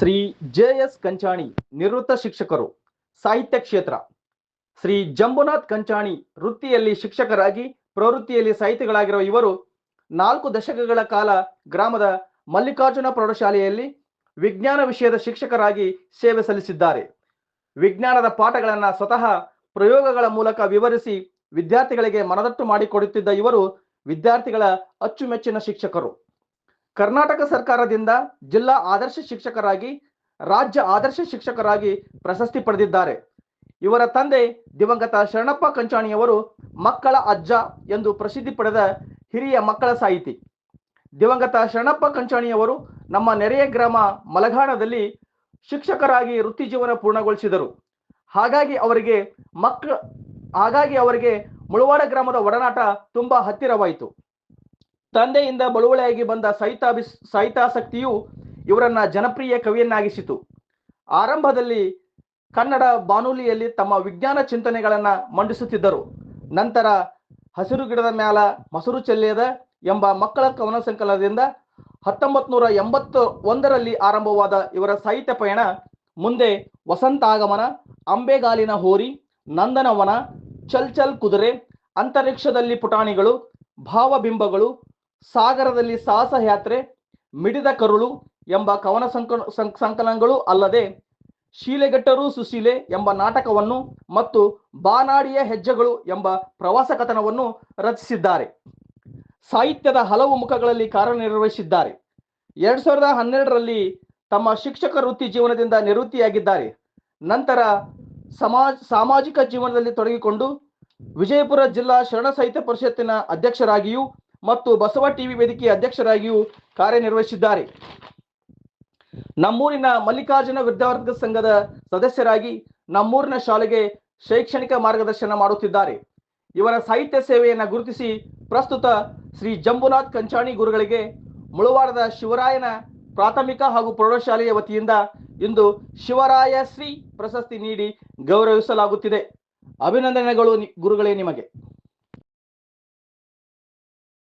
Shri J S ಕಂಚಾಣಿ ನಿವೃತ್ತ ಶಿಕ್ಷಕರು, ಸಾಹಿತ್ಯ ಕ್ಷೇತ್ರ. ಶ್ರೀ ಜಂಬುನಾಥ್ ಕಂಚಾಣಿ ವೃತ್ತಿಯಲ್ಲಿ ಶಿಕ್ಷಕರಾಗಿ, ಪ್ರವೃತ್ತಿಯಲ್ಲಿ ಸಾಹಿತಿಗಳಾಗಿರುವ ಇವರು ನಾಲ್ಕು ದಶಕಗಳ ಕಾಲ ಗ್ರಾಮದ ಮಲ್ಲಿಕಾರ್ಜುನ ಪ್ರೌಢಶಾಲೆಯಲ್ಲಿ ವಿಜ್ಞಾನ ವಿಷಯದ ಶಿಕ್ಷಕರಾಗಿ ಸೇವೆ ಸಲ್ಲಿಸಿದ್ದಾರೆ. ವಿಜ್ಞಾನದ ಪಾಠಗಳನ್ನು ಸ್ವತಃ ಪ್ರಯೋಗಗಳ ಮೂಲಕ ವಿವರಿಸಿ ವಿದ್ಯಾರ್ಥಿಗಳಿಗೆ ಮನದಟ್ಟು ಮಾಡಿಕೊಡುತ್ತಿದ್ದ ಇವರು ವಿದ್ಯಾರ್ಥಿಗಳ ಅಚ್ಚುಮೆಚ್ಚಿನ ಶಿಕ್ಷಕರು. ಕರ್ನಾಟಕ ಸರ್ಕಾರದಿಂದ ಜಿಲ್ಲಾ ಆದರ್ಶ ಶಿಕ್ಷಕರಾಗಿ, ರಾಜ್ಯ ಆದರ್ಶ ಶಿಕ್ಷಕರಾಗಿ ಪ್ರಶಸ್ತಿ ಪಡೆದಿದ್ದಾರೆ. ಇವರ ತಂದೆ ದಿವಂಗತ ಶರಣಪ್ಪ ಕಂಚಾಣಿಯವರು ಮಕ್ಕಳ ಅಜ್ಜ ಎಂದು ಪ್ರಸಿದ್ಧಿ ಪಡೆದ ಹಿರಿಯ ಮಕ್ಕಳ ಸಾಹಿತಿ. ದಿವಂಗತ ಶರಣಪ್ಪ ಕಂಚಾಣಿಯವರು ನಮ್ಮ ನೆರೆಯ ಗ್ರಾಮ ಮಲಘಾಣದಲ್ಲಿ ಶಿಕ್ಷಕರಾಗಿ ವೃತ್ತಿ ಜೀವನ ಪೂರ್ಣಗೊಳಿಸಿದರು. ಹಾಗಾಗಿ ಅವರಿಗೆ ಮಕ್ಕಳ ಹಾಗಾಗಿ ಅವರಿಗೆ ಮುಳವಾಡ ಗ್ರಾಮದ ಒಡನಾಟ ತುಂಬಾ ಹತ್ತಿರವಾಯಿತು. ತಂದೆಯಿಂದ ಬಳುವಳಿಯಾಗಿ ಬಂದ ಸಾಹಿತ್ಯಾಭಿ ಸಹಿತಾಸಕ್ತಿಯು ಇವರನ್ನ ಜನಪ್ರಿಯ ಕವಿಯನ್ನಾಗಿಸಿತು. ಆರಂಭದಲ್ಲಿ ಕನ್ನಡ ಬಾನುಲಿಯಲ್ಲಿ ತಮ್ಮ ವಿಜ್ಞಾನ ಚಿಂತನೆಗಳನ್ನ ಮಂಡಿಸುತ್ತಿದ್ದರು. ನಂತರ ಹಸಿರು ಗಿಡದ ಮ್ಯಾಲ ಮಸರು ಚೆಲ್ಲಿಯದ ಎಂಬ ಮಕ್ಕಳ ಕವನ ಸಂಕಲನದಿಂದ ಹತ್ತೊಂಬತ್ ನೂರ ಎಂಬತ್ತು ಒಂದರಲ್ಲಿ ಆರಂಭವಾದ ಇವರ ಸಾಹಿತ್ಯ ಪಯಣ ಮುಂದೆ ವಸಂತಾಗಮನ, ಅಂಬೆಗಾಲಿನ ಹೋರಿ, ನಂದನವನ ಚಲ್ ಚಲ್ ಕುದುರೆ, ಅಂತರಿಕ್ಷದಲ್ಲಿ ಪುಟಾಣಿಗಳು, ಭಾವಬಿಂಬಗಳು ಸಾಗರದಲ್ಲಿ ಸಾಹಸ ಯಾತ್ರೆ, ಮಿಡಿದ ಕರುಳು ಎಂಬ ಕವನ ಸಂಕ, ಸಂಕಲನಗಳು ಅಲ್ಲದೆ ಶೀಲೆಗಟ್ಟರು ಸುಶೀಲೆ ಎಂಬ ನಾಟಕವನ್ನು ಮತ್ತು ಬಾನಾಡಿಯ ಹೆಜ್ಜೆಗಳು ಎಂಬ ಪ್ರವಾಸ ಕಥನವನ್ನು ರಚಿಸಿದ್ದಾರೆ. ಸಾಹಿತ್ಯದ ಹಲವು ಮುಖಗಳಲ್ಲಿ ಕಾರ್ಯನಿರ್ವಹಿಸಿದ್ದಾರೆ. ಎರಡ್ ಸಾವಿರದ ಹನ್ನೆರಡರಲ್ಲಿ ತಮ್ಮ ಶಿಕ್ಷಕ ವೃತ್ತಿ ಜೀವನದಿಂದ ನಿವೃತ್ತಿಯಾಗಿದ್ದಾರೆ. ನಂತರ ಸಮಾಜ, ಸಾಮಾಜಿಕ ಜೀವನದಲ್ಲಿ ತೊಡಗಿಕೊಂಡು ವಿಜಯಪುರ ಜಿಲ್ಲಾ ಶರಣ ಸಾಹಿತ್ಯ ಪರಿಷತ್ತಿನ ಅಧ್ಯಕ್ಷರಾಗಿಯೂ ಮತ್ತು ಬಸವ ಟಿವಿ ವೇದಿಕೆಯ ಅಧ್ಯಕ್ಷರಾಗಿಯೂ ಕಾರ್ಯನಿರ್ವಹಿಸಿದ್ದಾರೆ. ನಮ್ಮೂರಿನ ಮಲ್ಲಿಕಾರ್ಜುನ ವಿದ್ಯಾವರ್ಧಕ ಸಂಘದ ಸದಸ್ಯರಾಗಿ ನಮ್ಮೂರಿನ ಶಾಲೆಗೆ ಶೈಕ್ಷಣಿಕ ಮಾರ್ಗದರ್ಶನ ಮಾಡುತ್ತಿದ್ದಾರೆ. ಇವರ ಸಾಹಿತ್ಯ ಸೇವೆಯನ್ನು ಗುರುತಿಸಿ ಪ್ರಸ್ತುತ ಶ್ರೀ ಜಂಬುನಾಥ್ ಕಂಚಾಣಿ ಗುರುಗಳಿಗೆ ಮುಳುವಾಡದ ಶಿವರಾಯನ ಪ್ರಾಥಮಿಕ ಹಾಗೂ ಪ್ರೌಢಶಾಲೆಯ ವತಿಯಿಂದ ಇಂದು ಶಿವರಾಯ ಶ್ರೀ ಪ್ರಶಸ್ತಿ ನೀಡಿ ಗೌರವಿಸಲಾಗುತ್ತಿದೆ. ಅಭಿನಂದನೆಗಳು ಗುರುಗಳೇ ನಿಮಗೆ.